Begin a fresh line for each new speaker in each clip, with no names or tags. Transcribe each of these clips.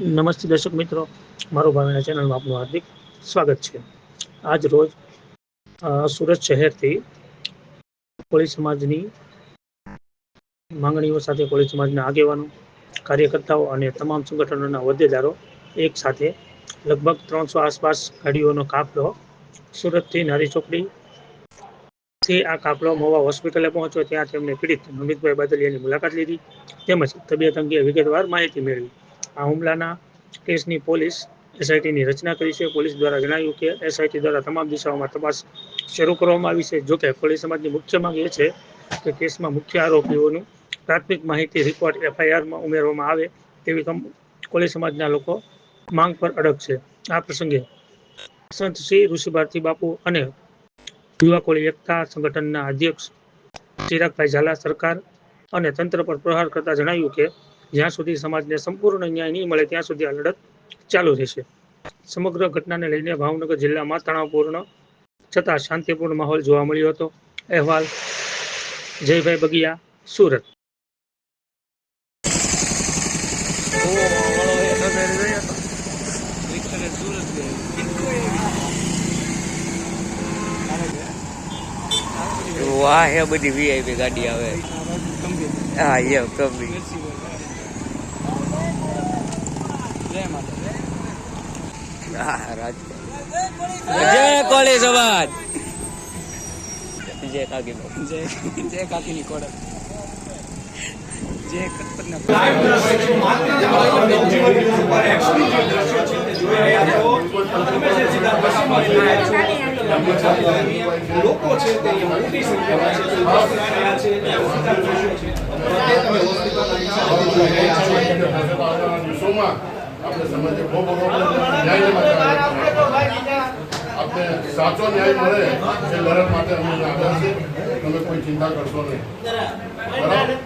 નમસ્તે દર્શક મિત્રો. મારું ભાવિના ચેનલમાં આપનું હાર્દિક સ્વાગત છે. આજ રોજ સુરત શહેરથી કોળી સમાજની માંગણીઓ સાથે કોળી સમાજના આગેવાનો, કાર્યકર્તાઓ અને તમામ સંગઠનોના હોદ્દેદારો એક સાથે લગભગ ત્રણસો આસપાસ ગાડીઓનો કાફલો સુરતથી નારી ચોકડી થી આ કાફલો મોવા હોસ્પિટલે પહોંચ્યો. ત્યાં તેમણે પીડિત નમિતભાઈ બાદલિયાની મુલાકાત લીધી. તેમજ તબિયત અંગે વિગતવાર માહિતી મેળવી. આ હુમલાના કેસની પોલીસ એસઆઈટીની રચના કરી છે. પોલીસ દ્વારા જણાવ્યું કે એસઆઈટી દ્વારા તમામ દિશાઓમાં તપાસ શરૂ કરવામાં આવી છે. જોકે કોળી સમાજની મુખ્ય માંગ એ છે કે કેસમાં મુખ્ય આરોપીઓનું પ્રાથમિક માહિતી રિપોર્ટ એફઆઈઆરમાં ઉમેરવામાં આવે તેવી કોળી સમાજના લોકો માંગ પર અડગ છે. આ પ્રસંગે સંત શ્રી ઋષિ ભારતી બાપુ અને યુવા કોળી એકતા સંગઠનના અધ્યક્ષ ચિરાગભાઈ ઝાલા સરકાર અને તંત્ર પર પ્રહાર કરતા જણાવ્યું કે જ્યાં સુધી સમાજને સંપૂર્ણ ન્યાય નહીં મળે ત્યાં સુધી આ લડત ચાલુ રહેશે. સમગ્ર ઘટનાને લઈને ભાવનગર જિલ્લામાં તણાવપૂર્ણ છતાં શાંતિપૂર્ણ માહોલ જોવા મળ્યો હતો. અહેવાલ, જયભાઈ બગિયા, સુરત.
વાહ એ બધી વીઆઈપી ગાડી આવે. હા, એ કબી હા રાજકોટ જય કોળી સમાજ. જય કાકી
જય કાકીની કોડક જય ખતરના
લોકો છે તે અહીંયા મોટી સંખ્યામાં છે તે ઉપસ્થિત થયા છે અને હોસ્પિટલ જોશો
આપણે સમાજે, બહુ બહુ ન્યાય આપણે સાચો ન્યાય મળે એ લડત માટે અમે આગળ છે. તમે કોઈ ચિંતા કરશો નહીં. બરાબર?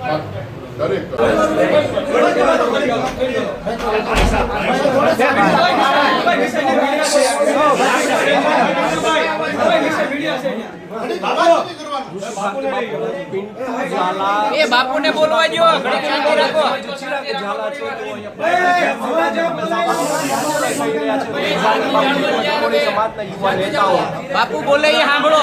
દરેક
એ બાપુને બોલવા દો બાપુ બોલે સાંભળો.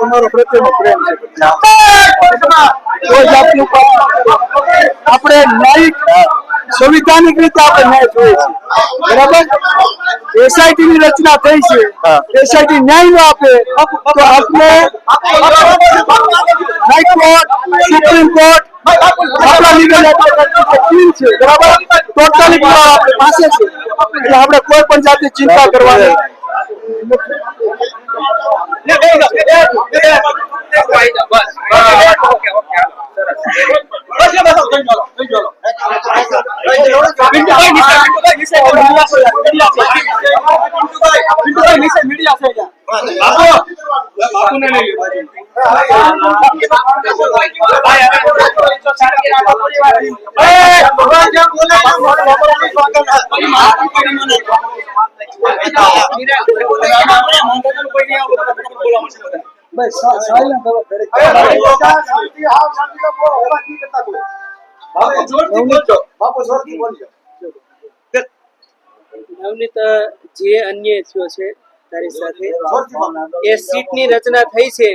તમારો પ્રત્યેનો પ્રેમ છે કોઈ જાતનું કામ આપણે ન્યાયિક સંવિધાનિક રીતે આપણે ન્યાય જોઈએ છીએ બરાબર એસઆઈટી ની રચના થઈ છે એસઆઈટી ન્યાય ન આપે તો આપણે હાઈકોર્ટ સુપ્રીમ કોર્ટ આપણા લીગલ ટીમ છે બરાબર ટોટલી આપણી પાસે છે એટલે આપણે કોઈ પણ જાતની ચિંતા કરવાની
બસ સાયલન્ટ હવે દરેક
શાંતિ આવ શાંતિ લોકો હોવા નથી કરતા કોઈ.
નવનીત જે અન્ય થયો છે તારી સાથે એ સીટની રચના થઈ છે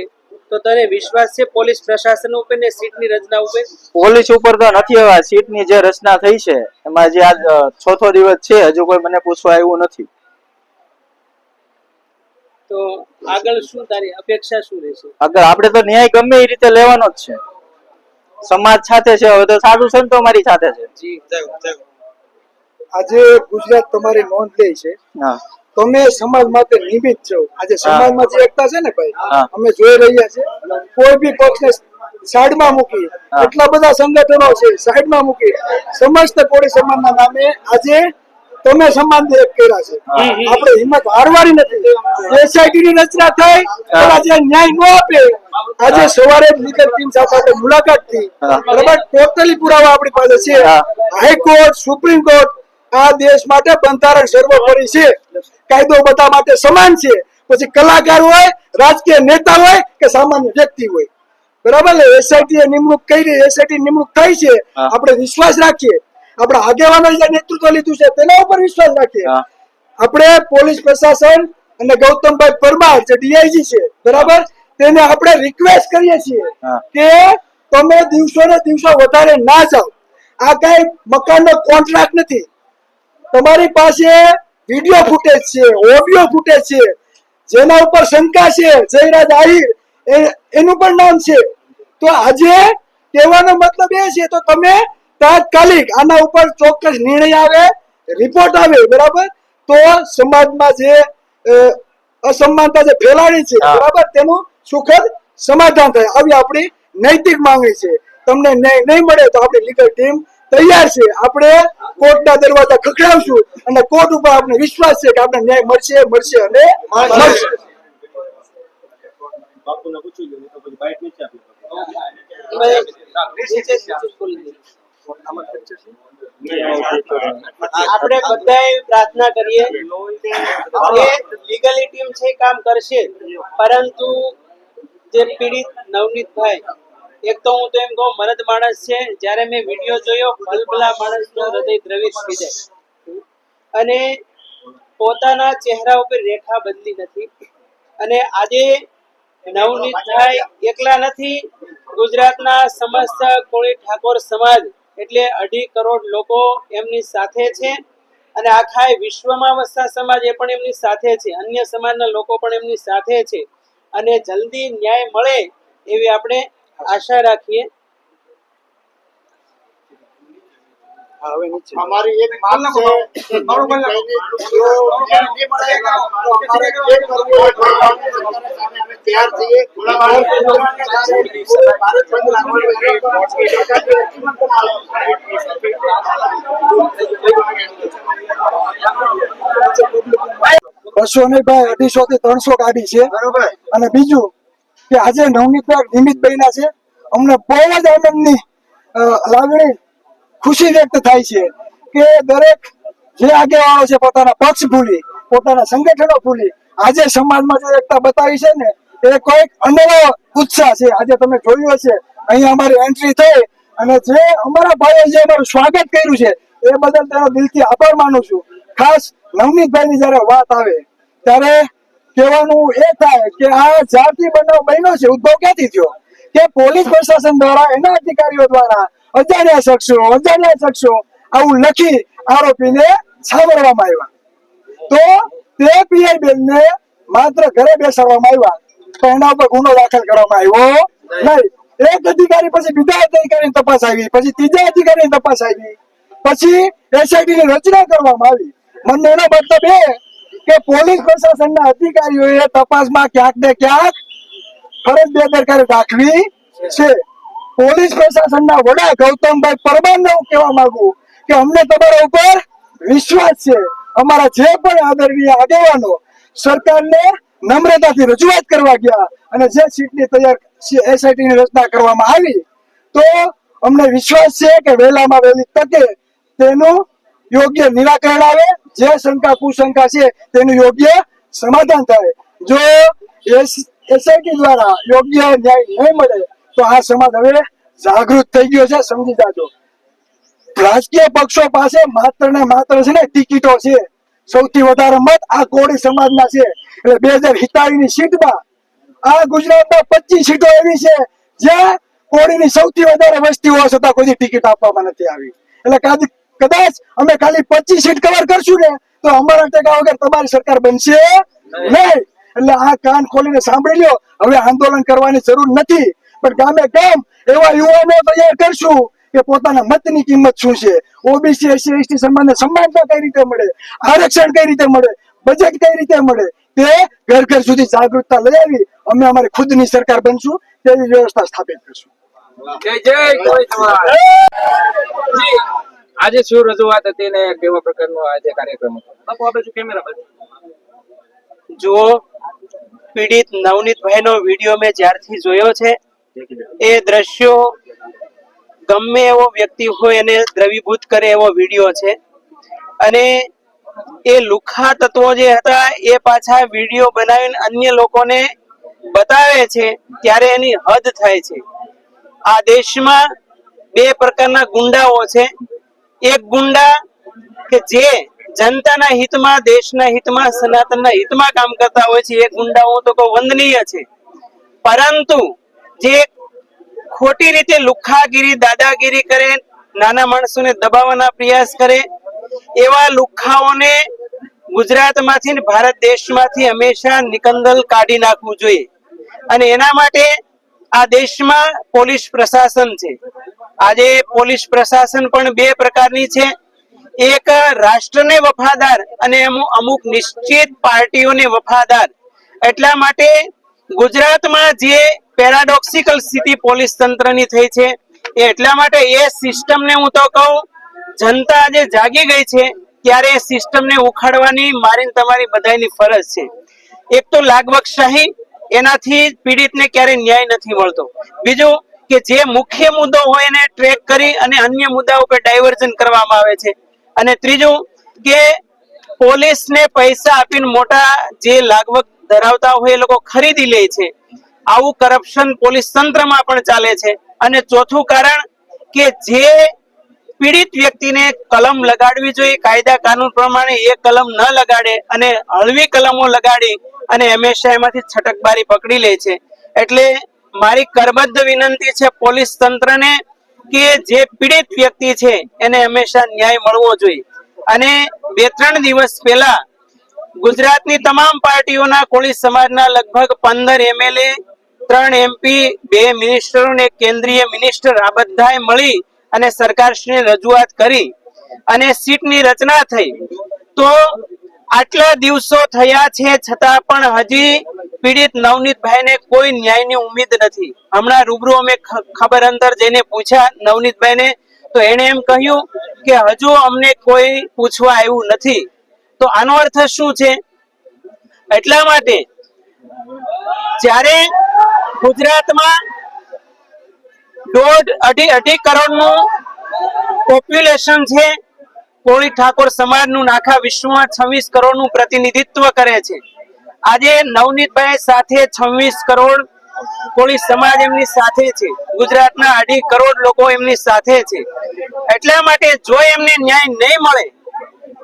તો તને વિશ્વાસ છે પોલીસ પ્રશાસન ઉપર ને સીટની રચના ઉપર?
પોલીસ ઉપર તો નથી હવે સીટની જે રચના થઈ છે એમાં જે આજ ચોથો દિવસ છે હજુ કોઈ મને પૂછવા આવ્યું નથી.
તો આગળ શું તારી અપેક્ષા શું રહેશે?
આગળ આપણે તો ન્યાય ગમે એ રીતે લેવાનો જ છે. સમાજ સાથે છે હવે તો સાધુ સંતો મારી સાથે છે.
આજે ગુજરાત તમારી નોંધ લે છે. તમે સમાજ માટે નિમિત્ત છો. આજે સમાજમાં જે એકતા છે ને ભાઈ? અમે જોઈ રહ્યા છે કોઈ બી પક્ષને સાઈડમાં મૂકી. એટલા બધા સંગઠનો છે સાઈડમાં મૂકી સમસ્ત કોળી સમાજના નામે આજે
તમે સમાન કર્યા છે. આપણે હિંમત હારવાની નથી. એસઆઈટી ની રચના થઈ આજે ન્યાય ન આપે. આજે સવારે લીગલ ટીમ સાથે આપણે મુલાકાત થઈ. બરાબર? ટોટલી પુરાવા આપણી પાસે છે. હાઈકોર્ટ સુપ્રીમ કોર્ટ આ દેશ માટે બંધારણ સર્વોપરી છે. કાયદો બધા માટે સમાન છે. પછી કલાકાર હોય રાજકીય નેતા હોય કે સામાન્ય વ્યક્તિ હોય. બરાબર? એસઆઈટી નિમણૂક કરી એસઆઈટી નિમણૂક થઈ છે. આપણે વિશ્વાસ રાખીએ. આપણા આગેવાનો જે નેતૃત્વ લીધું છે તેના ઉપર વિશ્વાસ રાખીએ. આપણે પોલીસ પ્રશાસન અને ગૌતમભાઈ પરમાર જે ડીઆઈજી છે બરાબર? તેને આપણે રિક્વેસ્ટ કરીએ છીએ કે તમે દિવસો ને દિવસો વધારે ના જાઓ. આ કઈ મકાનનો કોન્ટ્રાક્ટ નથી. તમારી પાસે વીડિયો ફૂટેજ છે ઓડિયો ફૂટેજ છે. જેના ઉપર શંકા છે જયરાજ આહિર એ- એનું પણ નામ છે. તો આજે કહેવાનો મતલબ એ છે તો તમે તાત્કાલિક આના ઉપર ચોક્કસ નિર્ણય આવે રિપોર્ટ આવે બરાબર? તો સમાજમાં જે અસમાનતા જે ફેલાણી છે બરાબર? તેનું સુખદ સમાધાન થાય. આવી આપણી નૈતિક માંગણી છે. તમને ન્યાય નહીં મળે તો આપણી લીગલ ટીમ તૈયાર છે. આપણે કોર્ટના દરવાજા ખખડાવશું અને કોર્ટ ઉપર આપણે વિશ્વાસ છે કે આપણે ન્યાય મળશે મળશે અને મળશે.
આપણે બધાએ પ્રાર્થના કરીએ કે લીગલી ટીમ છે, કામ કરશે. પરંતુ જે પીડિત નવનીતભાઈ એક તો હું તો એમ કહું, મરદ માણસ છે. જ્યારે મેં વીડિયો જોયો, ભલભલા માણસનું હૃદય દ્રવિત થઈ જાય. અને પોતાના ચહેરા ઉપર રેખા બદલી નથી. અને આજે નવનીતભાઈ એકલા નથી, ગુજરાતના સમસ્ત કોળી ઠાકોર સમાજ એટલે અઢી કરોડ લોકો એમની સાથે છે. અને આખા વિશ્વમાં વસતા સમાજ એ પણ એમની સાથે છે. અન્ય સમાજના લોકો પણ એમની સાથે છે. અને જલ્દી ન્યાય મળે એવી આપણે આશા રાખીએ.
હવે નીચે અમારી એક માંગ છે બરોબર અમારે જે કરવું હોય અમે તૈયાર છીએ ભારત બંધ રાખવા
બસો ની ભાઈ અઢીસો થી ત્રણસો ગાડી છે અને બીજું કે આજે નવનીત નિમિત બહેના છે અમને બહુ જ આનંદની લાગણી ખુશી વ્યક્ત થાય છે કે દરેક જે આગેવાનો છે પોતાના પક્ષ ભૂલી, પોતાના સંગઠનો ભૂલી, આજે સમાજમાં જે એકતા બતાવી છે ને, એ કોઈક અનેરો ઉત્સાહ છે. આજે તમે જોયું હશે, અહીંયા અમારી એન્ટ્રી થઈ અને જે અમારા ભાઈએ જે અમારું સ્વાગત કર્યું છે, એ બદલ તેનો દિલથી આભાર માનું છું. ખાસ નવનીતભાઈની જ્યારે વાત આવે, ત્યારે કહેવાનું એ થાય કે આ જાતિ બનાવ બન્યો છે, ઉદ્ભવ ક્યાંથી થયો? કે પોલીસ પ્રશાસન દ્વારા, એના અધિકારીઓ દ્વારા અજાણ્યા શખ્સો અજાણ્યા શખ્સો આવું લખી આરોપીને છાવરવામાં આવ્યા. તો તે પીઆઈ બેનને માત્ર ઘરે બેસાડવામાં આવ્યા તો એના ઉપર ગુનો દાખલ કરવામાં આવ્યો નહીં. એક અધિકારી પછી બીજા અધિકારીની તપાસ આવી, પછી ત્રીજા અધિકારીની તપાસ આવી, પછી એસઆઈટી ની રચના કરવામાં આવી. મને એનો મતલબ એ કે પોલીસ પ્રશાસનના અધિકારીઓએ તપાસમાં ક્યાંક ને ક્યાંક ફરજ બેદરકારી દાખવી છે. પોલીસ પ્રશાસનના વડા ગૌતમભાઈ પરમારને કહેવા માંગુ કે અમને તમારા ઉપર વિશ્વાસ છે. અમારા જે પણ આદરણીય આગેવાનો સરકારને નમ્રતાથી રજૂઆત કરવા ગયા અને જે સીટની તૈયાર એસઆઈટી રચના કરવામાં આવી, તો અમને વિશ્વાસ છે કે વહેલામાં વહેલી તકે તેનું યોગ્ય નિરાકરણ આવે, જે શંકા કુશંકા છે તેનું યોગ્ય સમાધાન થાય. જો એસઆઈટી દ્વારા યોગ્ય ન્યાય નહીં મળે તો આ સમાજ હવે જાગૃત થઈ ગયો છે, સમજી જાજો. રાજકીય પક્ષો પાસે માત્ર ને માત્ર છે ને ટિકિટો છે. સૌથી વધારે મત આ કોળી સમાજના છે. એટલે બે હજાર હિતાળી ની સીટમાં આ ગુજરાતમાં પચીસ સીટો એવી છે જ્યાં કોળીની સૌથી વધારે વસ્તી હોવા છતાં કોઈ ટિકિટ આપવામાં નથી આવી. એટલે કાદી કદાચ અમે ખાલી પચીસ સીટ કવર કરશું ને, તો અમારા ટકા વગર તમારી સરકાર બનશે નહીં. એટલે આ કાન ખોલીને સાંભળી લ્યો. હવે આંદોલન કરવાની જરૂર નથી. પણ ગામે ગામ એવા યુવાનો તૈયાર કરશું કે પોતાના મતની કિંમત શું છે? ઓબીસી એસસી એસટી સમાજને તો કઈ રીતે મળે? આરક્ષણ કઈ રીતે મળે? બજેટ કઈ રીતે મળે? તે ઘર ઘર સુધી જાગૃતતા લઈ આવી અમે અમારી ખુદની સરકાર બનશું તેવી વ્યવસ્થા સ્થાપિત કરશું.
આજે શું રજૂઆત હતી ને કેવા પ્રકારનો આજે કાર્યક્રમ હતો? કેમેરા
જુઓ પીડિત નવનીતભાઈનો વીડિયો મેં જ્યારથી જોયો છે. એ દ્રશ્યો ગમે એવો વ્યક્તિ હોય એને દ્રવીભૂત કરે એવો વીડિયો છે. અને એ લુખા તત્વો જે હતા એ પાછા વીડિયો બનાવીને અન્ય લોકોને બતાવે છે ત્યારે એની હદ થાય છે. આ દેશમાં બે પ્રકારના ગુંડાઓ છે. એક ગુંડા કે જે જનતાના હિતમાં, દેશના હિતમાં, સનાતનના હિતમાં કામ કરતા હોય છે. એ ગુંડાઓ તો વંદનીય છે. પરંતુ જે ખોટી રીતે લુખ્ખાગીરી, દાદાગીરી કરે, નાના માણસોને દબાવવાના પ્રયાસ કરે, એવા લુખ્ખાઓને ગુજરાતમાંથી ભારત દેશમાંથી હંમેશા નિકંદલ કાઢી નાખવું જોઈએ. અને એના માટે આ દેશમાં પોલીસ પ્રશાસન છે. આજે પોલીસ પ્રશાસન પણ બે પ્રકારની છે. એક રાષ્ટ્રને વફાદાર અને અમુ- અમુક નિશ્ચિત પાર્ટીઓને વફાદાર. એટલા માટે ગુજરાતમાં જે પેરાડોક્સિકલ સ્થિતિ પોલીસ તંત્રની થઈ છે. એટલા માટે એ સિસ્ટમને હું તો કહું, જનતા આજે જાગી ગઈ છે, ત્યારે એ સિસ્ટમને ઉખાડવાની મારી તમારી બધાની ફરજ છે. એક તો લાગવકશાહી એનાથી પીડિતને ક્યારેય ન્યાય નથી મળતો. બીજું કે જે મુખ્ય મુદ્દો હોય એને ટ્રેક કરી અને અન્ય મુદ્દા ઉપર ડાયવર્ઝન કરવામાં આવે છે. અને ત્રીજું કે પોલીસને પૈસા આપીને મોટા જે લાગવક ધરાવતા હોય એ લોકો ખરીદી લે છે. આવું કરપ્શન પોલીસ તંત્રમાં પણ ચાલે છે. અને ચોથું કારણ કે જે પીડિત વ્યક્તિને કલમ લગાડવી જોઈએ, કાયદા કાનૂન પ્રમાણે એ કલમ ન લગાડે અને હળવી કલમો લગાડી અને હંમેશા છટકબારી પકડી લે છે. એટલે મારી કરબદ્ધ વિનંતી છે પોલીસ તંત્રને કે જે પીડિત વ્યક્તિ છે એને હંમેશા ન્યાય મળવો જોઈએ. અને બે ત્રણ દિવસ પહેલા ગુજરાતની તમામ પાર્ટીઓના કોળી સમાજના લગભગ પંદર એમએલએ ત્રણ એમપી બે મિનિસ્ટરો ને કેન્દ્રીય મિનિસ્ટર આ બધાએ મળી અને સરકારશ્રીને રજૂઆત કરી અને સીટની રચના થઈ. તો આટલા દિવસો થયા છે, છતાં પણ હજી પીડિત નવનીતભાઈને કોઈ ન્યાયની ઉમ્મીદ નથી. હમણાં રૂબરૂ અમે ખબર અંતર જઈને પૂછ્યા નવનીતભાઈને, તો એણે એમ કહ્યું કે હજુ અમને કોઈ પૂછવા આવ્યું નથી. તો આનો અર્થ શું છે? એટલા માટે જ્યારે ગુજરાતમાં દોઢ અઢી અઢી કરોડનું પોપ્યુલેશન છે. કોળી ઠાકોર સમાજનું આખા વિશ્વમાં છવ્વીસ કરોડનું પ્રતિનિધિત્વ કરે છે. આજે નવનીતભાઈ સાથે છવ્વીસ કરોડ કોળી સમાજ એમની સાથે છે. ગુજરાતના અઢી કરોડ લોકો એમની સાથે છે. એટલા માટે જો એમને ન્યાય નહીં મળે,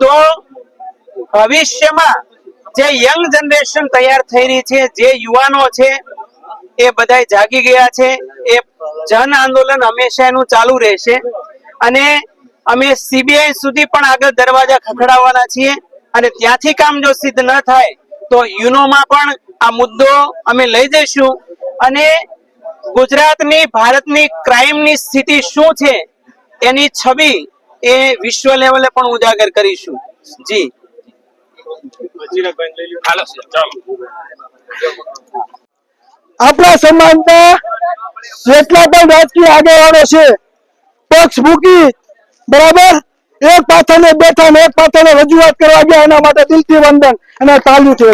તો ભવિષ્યમાં જે યંગ જનરેશન તૈયાર થઈ રહી છે, જે યુવાનો છે એ બધા જાગી ગયા છે. એ જન આંદોલન હંમેશા એનું ચાલુ રહેશે. અને અમે સીબીઆઈ સુધી પણ આગળ દરવાજા ખખડાવવાના છીએ. અને ત્યાંથી કામ જો સિદ્ધ ન થાય, તો યુનોમાં પણ આ મુદ્દો અમે લઈ જઈશું. અને ગુજરાતની, ભારતની ક્રાઇમની સ્થિતિ શું છે, એની છબી એ વિશ્વ લેવલે પણ ઉજાગર કરીશું. જી.
આપણા સમાજના જેટલા પણ રાજકીય આગેવાનો છે, પક્ષ મૂકી બરાબર? એક પાથરને બેઠા ને એક પાથરને રજૂઆત કરવા ગયા, એના માટે દિલથી વંદન અને તાલ્યું છે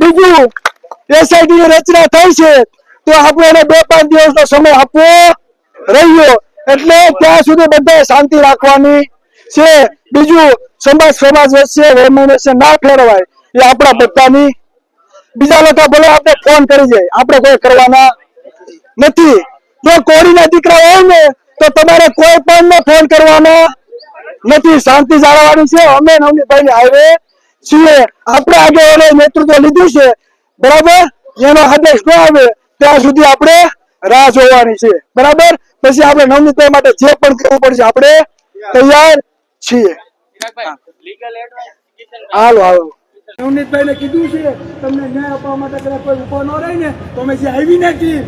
બીજું એસઆઈટી ની રચના થઈ છે, તો આપણે એને બે પાંચ દિવસનો સમય આપવો રહ્યો, એટલે ત્યાં સુધી બધાએ શાંતિ રાખવાની છે. બીજું, સમાજ સમાજ વચ્ચે રેમ્યુનેશન ના ફેરવાય, એ આપણા બધાની બીજા લોકો ભલે આપણે ફોન કરી જાય આપણે કોઈ કરવાના નથી. જો કોળીના દીકરા હોય ને તો તમારે કોઈ પણ ને ફોન કરવાના નથી. શાંતિ જાળવવાની છે. અમે નવનીભાઈ હાઈવે છીએ. આપણે આગળ નેતૃત્વ લીધું છે. બરાબર? એનો આદેશ ન આવે ત્યાં સુધી આપણે રાહ જોવાની છે. બરાબર? પછી આપણે નવનીતભાઈ માટે જે પણ કરવું પડશે આપણે તૈયાર છીએ. હાલો હાલો. નવનીતભાઈ ને કીધું છે તમને ન્યાય આપવા માટે કદાચ કોઈ ઊભો ન રહી ને તો અમે જે આવી નથી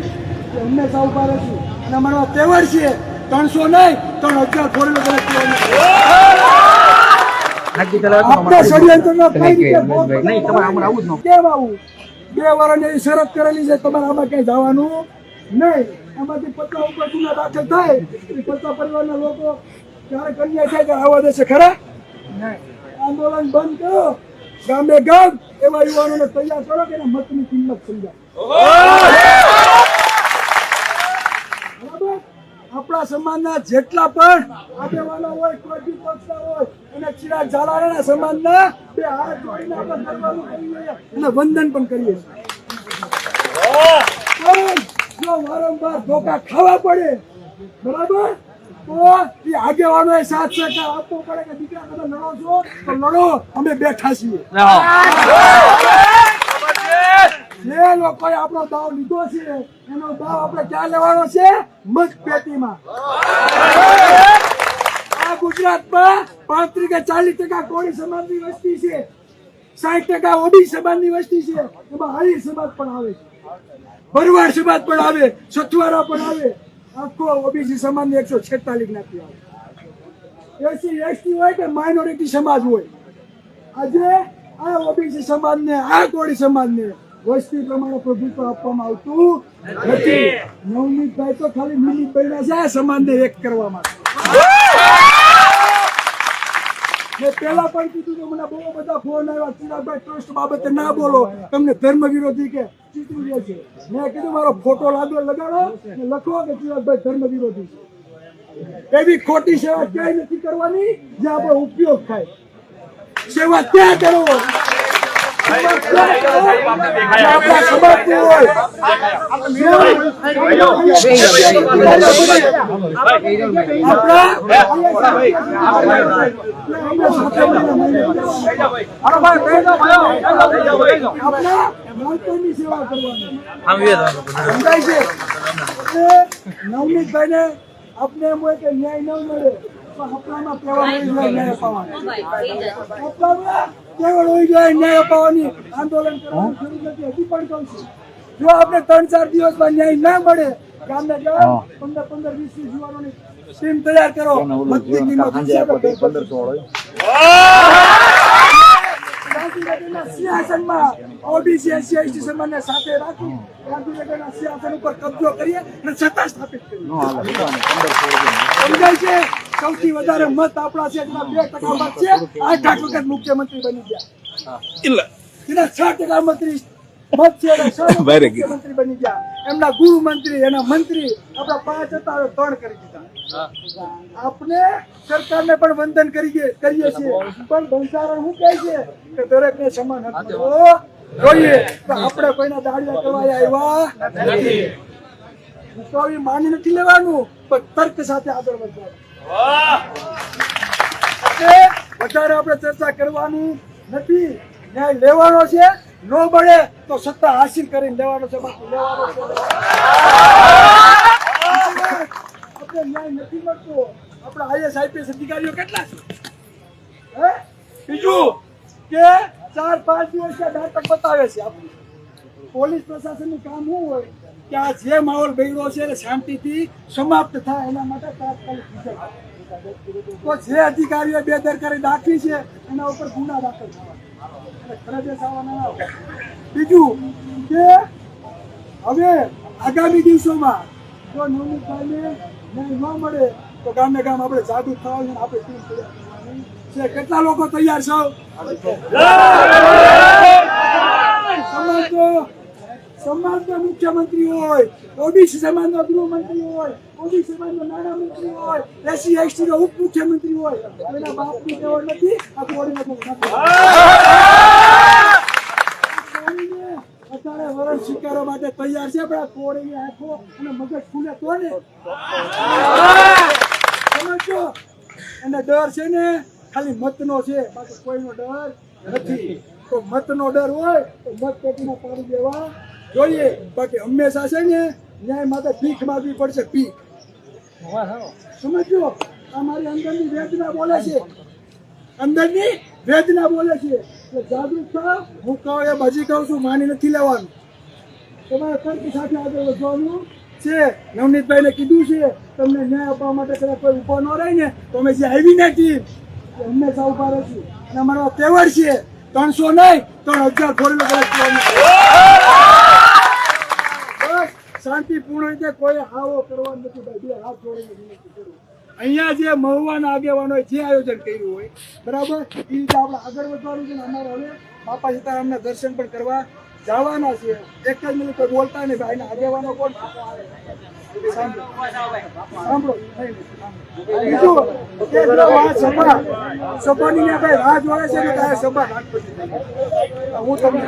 અમને સાવ ઊભા રહીશું અને અમારો તહેવાર છે ત્રણસો નહીં ત્રણ હજાર ફોરેલો બે વાળાની શરત કરેલી છે તમારે આમાં કઈ જવાનું નહીં. આમાંથી પત્તા ઉપર ગુના દાખલ થાય પચાસ પરિવારના લોકો થાય ત્યારે આવવા દેશે ખરા? આંદોલન બંધ કરો. ગામે ગામ એવા યુવાનોને તૈયાર કરો કે એના મતની કિંમત સમજાય બરાબર? આપણા સમાજના જેટલા પણ આગેવાનો હોય કોઈ બી હોય અને ચિરાગ ઝાલાના સમાજના બે હાથ જોડીને આપણે કરવાનું કરીએ અને વંદન પણ કરીએ જો વારંવાર ધોકા ખાવા પડે બરાબર? તો છો, તો અમે બેઠા છીએ. લીધો છે, એનો દાવ આપણે ક્યાં લેવાનો છે? મત પેટીમાં આ ગુજરાતમાં પાંત્રીસ કે ચાલીસ ટકા કોળી સમાજની વસ્તી છે, સાઠ ટકા ઓબી સમાજની વસ્તી છે, એમાં હારી સમાજ પણ આવે છે. ભરવાડ સમાજ પણ આવે, સથવારા પણ આવે. આખો ઓબીસી સમાજ એકસો છેતાલીસ જ્ઞાતિ આવે એસી, એસટી હોય કે માઇનોરિટી સમાજ હોય, આજે આ ઓબીસી સમાજને, આ કોળી સમાજને વસ્તી પ્રમાણે પ્રભુત્વ આપવામાં આવતું નથી. નવનીતભાઈ તો ખાલી મિલી બન્યા છે, આ સમાજને એક કરવા માટે. ટ્રસ્ટ બાબતે ના બોલો. તમને ધર્મ વિરોધી કે ચીતરી મેં કીધું, મારો ફોટો લાગ્યો લગાડો. લખો કે ચિરાગભાઈ ધર્મ વિરોધી એવી ખોટી સેવા ક્યાંય નથી કરવાની જે આપણો ઉપયોગ થાય. સેવા ત્યાં કરો આપણા આપણા છે એટલે નવનીતભાઈને આપને એમ હોય કે ન્યાય ન મળે તો હપ્તામાં કહેવાનું કેવળ હોય ન્યાય અપાવવાની આંદોલન કરવાનું શરૂ નથી હજી પણ કહું છું. જો આપણે ત્રણ ચાર દિવસમાં ન્યાય ના મળે ગામને ગામ પંદર પંદર વીસ વીસ યુવાનોની ટીમ તૈયાર કરો. મતની કિંમત ગાંધીનગરના સ્થાપિત કરીએ છે સૌથી વધારે મત આપણા છે બે ટકા મત છે આઠ આઠ વખત મુખ્યમંત્રી બની ગયા જેના છ ટકા મંત્રી મત છ મુખ્યમંત્રી બની ગયા એમના ગૃહ મંત્રી એના મંત્રી આપણા પાંચ હતા હવે ત્રણ કરી દીધા. આપણે સરકારને પણ વંદન કરીએ કરીએ છીએ. પણ બંધારણ શું કહે છે? કે દરેકને સમાન હક મળવો જોઈએ. તો આપણે કોઈના દાડિયા કરવા આવ્યા નથી. તો માની નથી લેવાનું પણ તર્ક સાથે આગળ વધવાનું. વધારે આપણે ચર્ચા કરવાની નથી. ન્યાય લેવાનો છે. નો મળે તો સત્તા હાસિલ કરીને લેવાનો છે આપણે ન્યાય નથી મળતો. આપણા આઈએસ, આઈપીએસ અધિકારીઓ કેટલા છે? હે? બીજું કે ચાર, પાંચ દિવસ નાટક બતાવે છે આપણું. પોલીસ પ્રશાસનનું કામ શું હોય? કે આ જે માહોલ બગડ્યો છે શાંતિથી સમાપ્ત થાય એના માટે તાત્કાલિક વિજય. તો જે અધિકારીઓ બેદરકારી દાખવી છે એના ઉપર ગુના દાખલ થવા અને ફરજિયાત આવવાના ના હોય. બીજું કે હવે આગામી દિવસોમાં જો નવનીતભાઈને ન્યાય ન મળે તો ગામે ગામ આપણે જાગૃત થવાનું આપણે ટીમ તૈયાર છે. કેટલા લોકો તૈયાર છો? સમાજનો સમાજનો મુખ્યમંત્રી હોય, ઓબીસી સમાજનો ગૃહમંત્રી હોય, ઓબીસી સમાજનો નાણામંત્રી હોય એસસી એસટી નો ઉપમુખ્યમંત્રી હોય, એના બાપની તેઓ નથી, આ કોડીને કોઈ નથી. કોડીને અત્યારે વરણ સ્વીકારવા માટે તૈયાર છે, પણ આ કોડીની આંખો અને મગજ ખુલે તો ને. સમજો અને ડર છે ને, ખાલી મતનો છે, બાકી કોઈનો ડર નથી. તો મતનો ડર હોય, તો મત પેટીમાં પાડી દેવા. જોઈએ. બાકી હંમેશા છે ને, ન્યાય માટે ભીખ માગવી પડશે, ભીખ. સમજો આ મારી અંદરની વેદના બોલે છે. અંદરની વેદના બોલે છે. કે જાગૃત થાવ હું કહું એમ હજી કહું છું, માની નથી લેવાનું. તમારે તર્ક સાથે આગળ વધવાનું છે. નવનીતભાઈને કીધું છે, તમને ન્યાય આપવા માટે કદાચ કોઈ ઊભો ન રહે ને, તો અમે જે આવી ને ટીમ હંમેશા ઊભા રહીશું. અને અમારો તહેવાર છે, ત્રણસો નહીં, ત્રણ હજાર ફોરેલો બસ શાંતિપૂર્ણ રીતે કોઈ હાવો કરવા નથી ભાઈ હાથ જોડીને અહીંયા જે મહુવાના આગેવાનોએ જે આયોજન કર્યું હોય, બરાબર? એ રીતે આપણે આગળ વધવાનું છે ને અમારે હવે બાપા સીતારામના દર્શન પણ કરવા જવાના છે. એક જ મિનિટ કોઈ બોલતા નહીં ભાઈ એના આગેવાનો કોણ? સાંભળો. બીજું, કે સભા, સભાની ભાઈ રાહ જોડે છે ને હું તમને.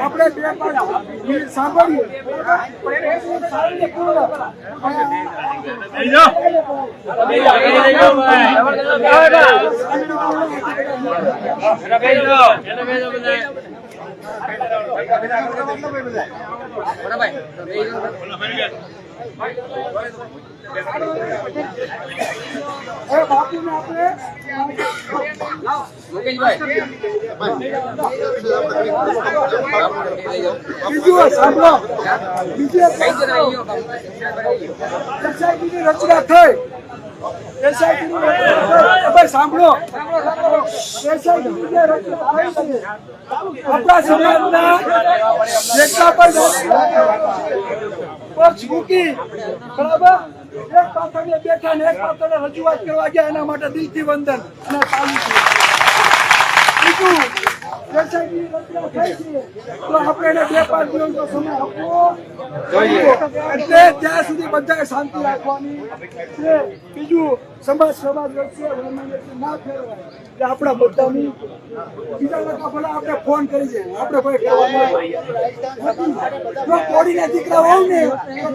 આપણે બે પાંચ મિનિટ સાંભળીએ. હવે બાપુને આપણે રચના થઈ સાંભળો મૂકી એક પાછળ બેઠા ને એક પાછળ રજૂઆત કરવા ગયા, એના માટે દિલથી વંદન અને તાલી છે. બીજું આપણે એને બે પાંચ દિવસનો સમય આપવો ત્યાં સુધી બધાએ શાંતિ રાખવાની બીજું, સમાજ સમાજ વચ્ચે ના આપણા બધાની, બીજા લોકો આપણે ફોન કરી છે આપણે કોઈ. જો કોડીના દીકરા હોય ને,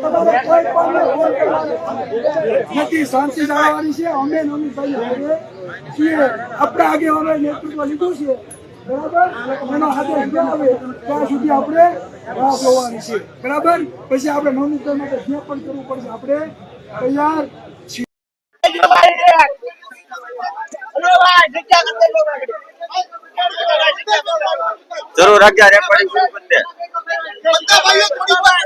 તો તમારે ફોન કરવાનો નથી. શાંતિ જાળવવાની છે. અમે નવનીતભાઈ હારે છીએ. આપણા આગેવાનોએ નેતૃત્વ લીધું છે. બરાબર? આવે ત્યાં સુધી આપણે રાહ જોવાની છે. બરાબર? પછી આપણે નવનીતભાઈ માટે જે પણ કરવું પડશે આપણે તૈયાર છીએ.
જરૂર રાખ્યા રેકોર્ડિંગ શરૂ કરી દે
ભાઈઓ થોડી વાર